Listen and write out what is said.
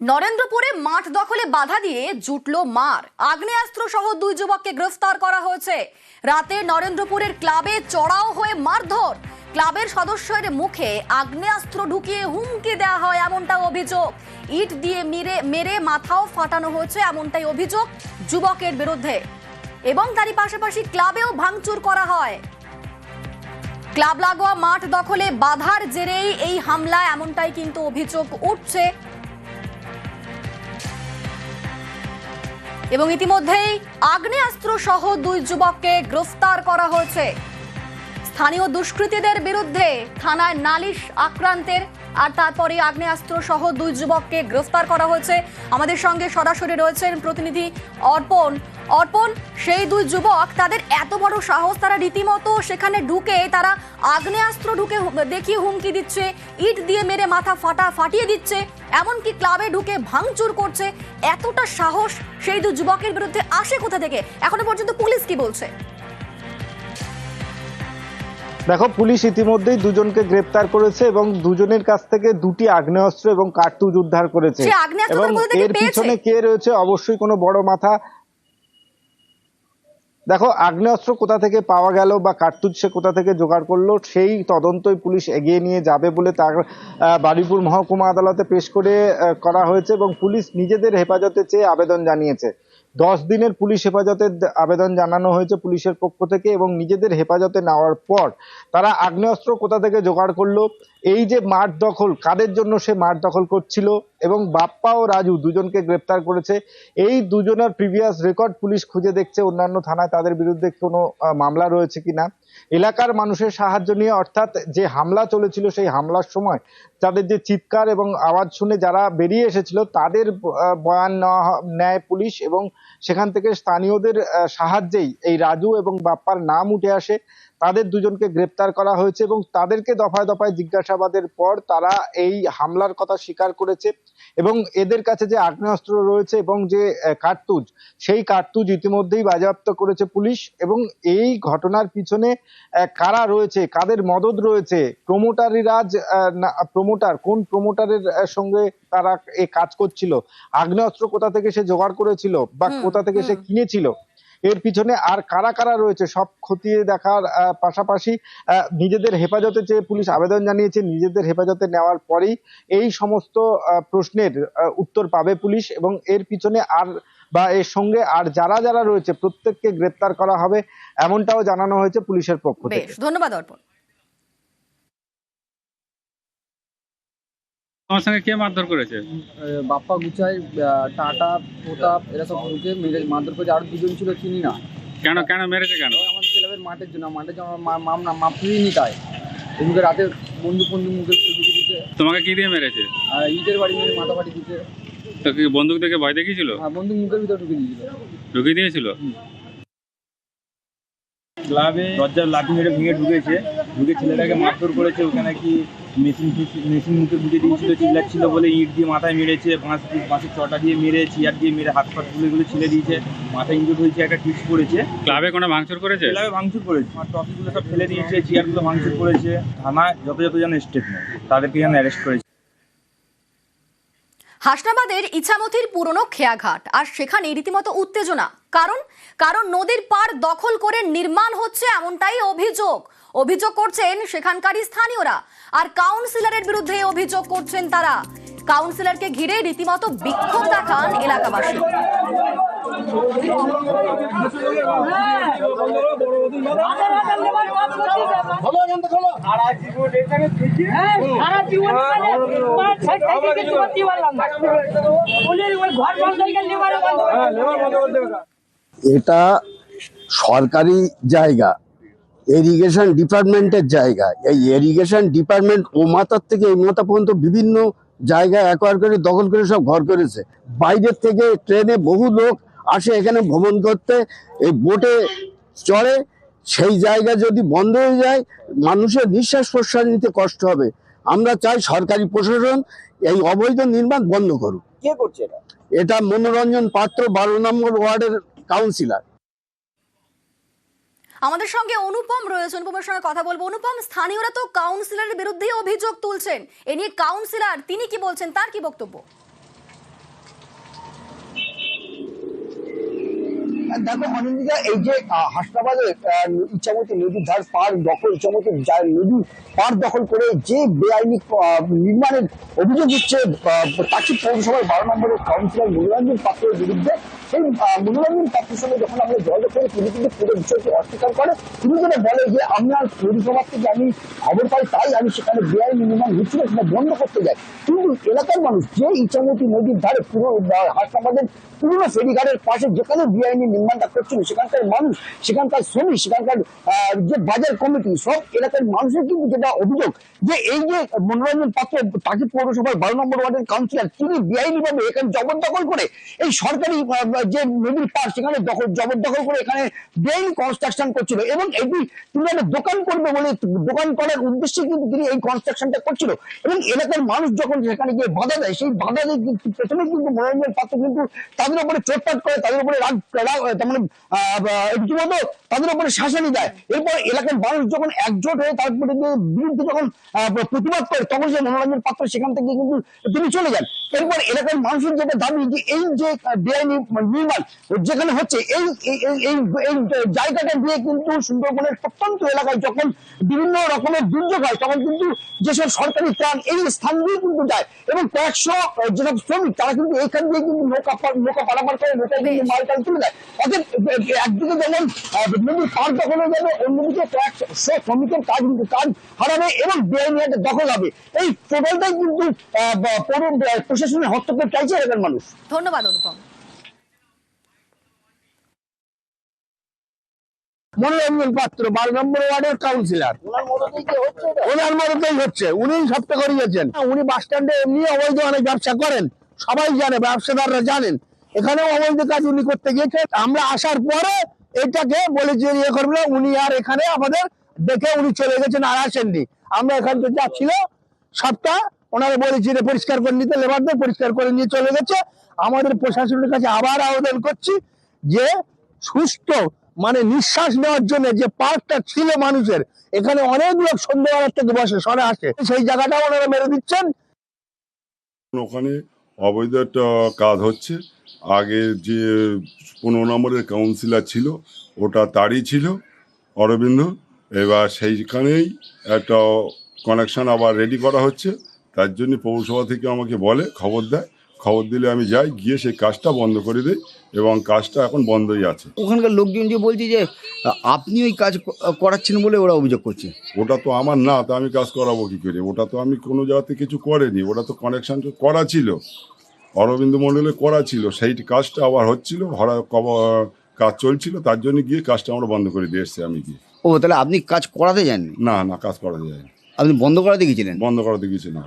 নরেন্দ্রপুরে মাঠ দখলে বাধা দিয়ে জুটল মার। আগ্নেয়াস্ত্র সহ দুই যুবককে গ্রেফতার করা হয়েছে। রাতে নরেন্দ্রপুরের ক্লাবে চড়াও হয়ে মারধর। ক্লাবের সদস্যের মুখে আগ্নেয়াস্ত্র ঢুকিয়ে হুমকি দেওয়া হয় এমনটা অভিযোগ। ইট দিয়ে মেরে মেরে মাথাও ফাটানো হয়েছে এমনটাই অভিযোগ যুবকের বিরুদ্ধে। এবং তারই পাশাপাশি ক্লাবেও ভাঙচুর করা হয়। ক্লাব লাগোয়া মাঠ দখলে বাধার জেরেই এই হামলা, এমনটাই কিন্তু অভিযোগ উঠছে। এবং ইতিমধ্যেই আগ্নেয়াস্ত্র সহ দুই যুবককে গ্রেফতার করা হয়েছে। স্থানীয় দুষ্কৃতীদের বিরুদ্ধে থানায় নালিশ আক্রান্তের আর তারপরে আগ্নেয়াস্ত্র সহ দুই যুবককে গ্রেফতার করা হয়েছে। আমাদের সঙ্গে সরাসরি রয়েছেন প্রতিনিধি অর্পণ। অর্পণ, সেই দুই যুবক, তাদের এত বড় সাহস তারা রীতিমতো সেখানে ঢুকে, তারা আগ্নেয়াস্ত্র ঢুকে দেখিয়ে হুমকি দিচ্ছে, ইট দিয়ে মেরে মাথা ফাটা ফাটিয়ে দিচ্ছে, এমনকি ক্লাবে ঢুকে ভাঙচুর করছে। এতটা সাহস সেই দুই যুবকের বিরুদ্ধে আসে কোথা থেকে? এখনও পর্যন্ত পুলিশ কি বলছে? দেখো পুলিশ ইতিমধ্যেই দুজনকে গ্রেপ্তার করেছে এবং দুজনের কাছ থেকে দুটি আগ্নেয়াস্ত্র এবং কার্তুজ উদ্ধার করেছে। এবং এর পিছনে কে রয়েছে? অবশ্যই কোনো বড় মাথা। দেখো আগ্নেয়াস্ত্র কোথা থেকে পাওয়া গেল বা কার্তুজ সে কোথা থেকে জোগাড় করল সেই তদন্তই পুলিশ এগিয়ে নিয়ে যাবে বলে তার বারুইপুর মহকুমা আদালতে পেশ করে করা হয়েছে এবং পুলিশ নিজেদের হেফাজতে চেয়ে আবেদন জানিয়েছে। দশ দিনের পুলিশ হেফাজতের আবেদন জানানো হয়েছে পুলিশের পক্ষ থেকে এবং নিজেদের হেফাজতে নেওয়ার পর তারা আগ্নেয়াস্ত্র কোথা থেকে জোগাড় করল, এই যে মাঠ দখল, কাদের জন্য সে মাঠ দখল করছিল এবং বাপ্পা ও রাজু দুজনকে গ্রেপ্তার করেছে, এই দুজনের প্রিভিয়াস রেকর্ড পুলিশ খুঁজে দেখছে, অন্যান্য থানায় তাদের বিরুদ্ধে কোনো মামলা রয়েছে কিনা। এলাকার মানুষের সাহায্য নিয়ে, অর্থাৎ যে হামলা চলেছিল সেই হামলার সময় তাদের যে চিৎকার এবং আওয়াজ শুনে যারা বেরিয়ে এসেছিল তাদের বয়ান নেওয়া নেয় পুলিশ এবং সেখান থেকে স্থানীয়দের সাহায্যেই এই রাজু এবং বাপ্পার নাম উঠে আসে। তাদের দুজনকে গ্রেপ্তার করা হয়েছে এবং তাদেরকে দফায় দফায় জিজ্ঞাসাবাদের পর তারা এই হামলার কথা স্বীকার করেছে এবং এদের কাছে যে আগ্নেয়াস্ত্র রয়েছে এবং যে কার্তুজ সেই কার্তুজ ইতিমধ্যেই বাজেয়াপ্ত করেছে পুলিশ এবং এই ঘটনার পিছনে কারা রয়েছে কাদের মদত রয়েছে প্রমোটারিরাজ প্রমোটার কোন প্রমোটারের সঙ্গে তারা এ কাজ করছিল আগ্নেয়াস্ত্র কোথা থেকে সে জোগাড় করেছিল বা কোথা থেকে সে। কিনেছিল এর পিছনে আর কারা কারা রয়েছে সব খতিয়ে দেখার পাশাপাশি নিজেদের হেফাজতে চেয়ে পুলিশ আবেদন জানিয়েছে, নিজেদের হেফাজতে নেওয়ার পরেই এই সমস্ত প্রশ্নের উত্তর পাবে পুলিশ এবং এর পিছনে আর বা এর সঙ্গে আর যারা যারা রয়েছে প্রত্যেককে গ্রেপ্তার করা হবে, এমনটাও জানানো হয়েছে পুলিশের পক্ষ থেকে। ধন্যবাদ অর্পণ। আমার সঙ্গে কে মারধর করেছে? বাপ্পা গুচাই টাটা প্রতাপ এরা সব ঢুকে মেরে মারধর করেছে। আরও দুজন ছিল চিনি না। কেন কেন মেরেছে কেন? ওই আমাদের ক্লাবের মাঠের জন্য মাঠের জন্য আমার মা- মাম না মাপড়িয়ে নি তাই। এদিকে রাতে বন্ধু বন্ধু মুখে ঢুকে দিতে তোমাকে কি দিয়ে মেরেছে? আর ইটের বাড়ি মেরে মাথা বাড়ি দিতে তো কি বন্দুক দেখে ভয় দেখিয়েছিল? আর বন্ধু মুখের ভিতরে ঢুকে দিয়েছিল। ঢুকিয়ে দিয়েছিল? ক্লাবে দরজার লাঠি মেরে ভেঙে ঢুকেছে। ঢুকে ছেলেটাকে মারধর করেছে ওখানে কি মেশিন মেশিন মুখে গুঁজে দিয়েছিল চিল্লাচ্ছিল বলে ইট দিয়ে মাথায় মেরেছে বাঁশ দিয়ে বাঁশের চটা দিয়ে মেরে চেয়ার দিয়ে মেরে হাত ফাত তুলে গুলো ছেড়ে দিয়েছে মাথায় ইঞ্জুর হয়েছে একটা টিপস পড়েছে। ক্লাবে কোনো ভাঙচুর করেছে? ক্লাবে ভাঙচুর করেছে। আর ট্রফিগুলো সব ফেলে দিয়েছে চেয়ারগুলো ভাঙচুর করেছে। থানা যত যত যেন স্টেপ নেয় তাদেরকে যেন অ্যারেস্ট করেছে। হাসনাবাদের ইছামতির পুরনো খেয়াঘাট, আর সেখানে রীতিমতো উত্তেজনা। কারণ কারণ নদীর পার দখল করে নির্মাণ হচ্ছে এমনটাই অভিযোগ। অভিযোগ করছেন সেখানকারই স্থানীয়রা, আর কাউন্সিলরের বিরুদ্ধে অভিযোগ করছেন তারা। কাউন্সিলরকে ঘিরে রীতিমতো বিক্ষোভ দেখান এলাকাবাসী। এটা সরকারি জায়গা এরিগেশন ডিপার্টমেন্টের জায়গা এই এরিগেশন ডিপার্টমেন্ট ও মাথার থেকে এই মাথা পর্যন্ত বিভিন্ন জায়গা অ্যাকোয়ার করে দখল করে সব ঘর করেছে। বাইরের থেকে ট্রেনে বহু লোক আসে এখানে ভ্রমণ করতে। এই বোটে চড়ে সেই জায়গা যদি বন্ধ হয়ে যায় মানুষের নিঃশ্বাস প্রশ্বাস নিতে কষ্ট হবে। আমরা চাই সরকারি প্রশাসন এই অবৈধ নির্মাণ বন্ধ করুক। কে করছে এটা? এটা মনোরঞ্জন পাত্র বারো নম্বর ওয়ার্ডের কাউন্সিলর আমাদের সঙ্গে অনুপম রয়েছে অনুপমের সঙ্গে কথা বলব। অনুপম, স্থানীয়রা তো কাউন্সিলরের বিরুদ্ধে অভিযোগ তুলছেন। এ নিয়ে কাউন্সিলর তিনি কি বলছেন, তার কি বক্তব্য? দেখো, অনিন্দিতা, এই যে হাসনাবাদে ইচ্ছামতি নদীর ধার পার দখল, ইচ্ছামতি নদী পার দখল করে যে বেআইনি নির্মাণের অভিযোগ হচ্ছে তাকে পৌরসভার বারো নম্বরের কাউন্সিলর মনোরঞ্জন পাত্রের বিরুদ্ধে সেই মনোরঞ্জন পাত্রের সঙ্গে যখন আমরা যোগাযোগ করি তিনি কিন্তু পুরো বিষয়টি অস্বীকার করে, তিনি যেটা বলে যে আপনার পৌরসভার থেকে আমি খবর পাই, তাই আমি সেখানে বেআইনি নির্মাণ হচ্ছিল, সেটা বন্ধ করতে যাই। কিন্তু এলাকার মানুষ যে ইচ্ছামতি নদীর ধারে পুরো হাসনাবাদের পুরনো ফেরিঘাটের পাশে যেখানে বেআইনি নির্মাণটা করছিল, সেখানকার মানুষ, সেখানকার শ্রমিক, সেখানকার যে বাজার কমিটি, সব এলাকার মানুষের কিন্তু যেটা অভিযোগ, যে এই যে মনোরঞ্জন পাত্র তাকে পৌরসভার বারো নম্বর ওয়ার্ডের কাউন্সিলর, তিনি বেআইনি ভাবে এখানে জবরদখল করে এই সরকারি যে নদীর পার সেখানে দখল, জবরদখল করে এখানে বেআইনি কনস্ট্রাকশন করছিল। এবং এটি একটা দোকান করবে বলে দোকান করার উদ্দেশ্যে কিন্তু তিনি এই কনস্ট্রাকশনটা করছিল। এবং এলাকার মানুষ যখন সেখানে গিয়ে বাধা দেয়, সেই বাধা দিয়ে কিন্তু মনোরঞ্জন পাত্র কিন্তু তাদের উপরে চোটপাট করে, তাদের উপরে রাগ মানে তাদের উপরে শাসনই দেয়। এরপর এলাকার মানুষ যখন একজোট হয়ে তার বিরুদ্ধে যখন প্রতিবাদ করে, তখন যে মনোরঞ্জন পাত্র সেখান থেকে কিন্তু তিনি চলে যান। এরপর এলাকার মানুষের যেটা দাবি যে এই যে বেআইনি নির্মাণ যেখানে হচ্ছে এই এই- জায়গাটা দিয়ে কিন্তু সুন্দরবনের প্রত্যন্ত এলাকায় যখন বিভিন্ন রকমের দুর্যোগ হয় তখন কিন্তু যেসব সরকারি ত্রাণ এই স্থান দিয়ে কিন্তু যায়। এবং কয়েকশো যেসব শ্রমিক তারা কিন্তু এইখান দিয়ে কিন্তু নৌকা নৌকা পারাপার করে নৌকা কিন্তু মাল টাল তুলে দেয়। অর্থাৎ একদিকে যেমন নদীর পার দখল যাবে অন্যদিকে কয়েকশো শ্রমিকের কাজ কিন্তু কাজ হারাবে এবং বেআইনি একটা দখল হবে। এই টোটালটাই কিন্তু প্রশাসনের হস্তক্ষেপ চাইছে এলাকার মানুষ। ধন্যবাদ অনুপম। মনোরঞ্জন পাত্র বারো নম্বর ওয়ার্ডের কাউন্সিলর ওনার মরতেই হচ্ছে উনি সবটা করিয়েছেন। উনি বাস স্ট্যান্ডে এমনি অবৈধ অনেক ব্যবসা করেন সবাই জানে ব্যবসাদাররা জানেন। এখানেও অবৈধ কাজ উনি করতে গিয়েছে। আমরা আসার পরে এটাকে বলে যে ইয়ে করবে উনি আর এখানে আমাদের দেখে উনি চলে গেছেন আর আসেননি। আমরা এখান থেকে যা ছিল সবটা ওনারা বলেছি যে পরিষ্কার করে নিতে লেবারদের পরিষ্কার করে নিয়ে চলে গেছে। আমাদের প্রশাসনের কাছে আবার আবেদন করছি যে সুস্থ মানে নিঃশ্বাস নেওয়ার জন্য যে পার্কটা ছিল মানুষের, এখানে অনেক লোক সন্ধ্যেবেলার থেকে বসে, সরে আসে। সেই জায়গাটা ওনারা মেরে দিচ্ছেন। ওখানে অবৈধ একটা কাজ হচ্ছে। আগে যে পনেরো নম্বরের কাউন্সিলর ছিল, ওটা তারই ছিল, অরবিন্দ। এবার সেইখানেই একটা কানেকশন আবার রেডি করা হচ্ছে। তার জন্য পৌরসভা থেকে আমাকে বলে, খবর দেয়। খবর দিলে আমি যাই গিয়ে সেই কাজটা বন্ধ করে দিই এবং কাজটা এখন বন্ধই আছে। ওখানকার লোকজন যে বলছে যে আপনি ওই কাজ করাচ্ছেন বলে ওরা অভিযোগ করছে। ওটা তো আমার না তা আমি কাজ করাবো কি করে? ওটা তো আমি কোনো জায়গাতে কিছু করিনি ওটা তো কানেকশন করা ছিল। অরবিন্দ মণ্ডলে করা ছিল সেই কাজটা আবার হচ্ছিল ভরা কব- কাজ চলছিল তার জন্য গিয়ে কাজটা আমরা বন্ধ করে দিয়ে এসছি আমি গিয়ে। ও তাহলে আপনি কাজ করাতে যাননি? না না কাজ করাতে যায় না। আপনি বন্ধ করাতে গেছিলেন বন্ধ করাতে গিয়েছিলাম।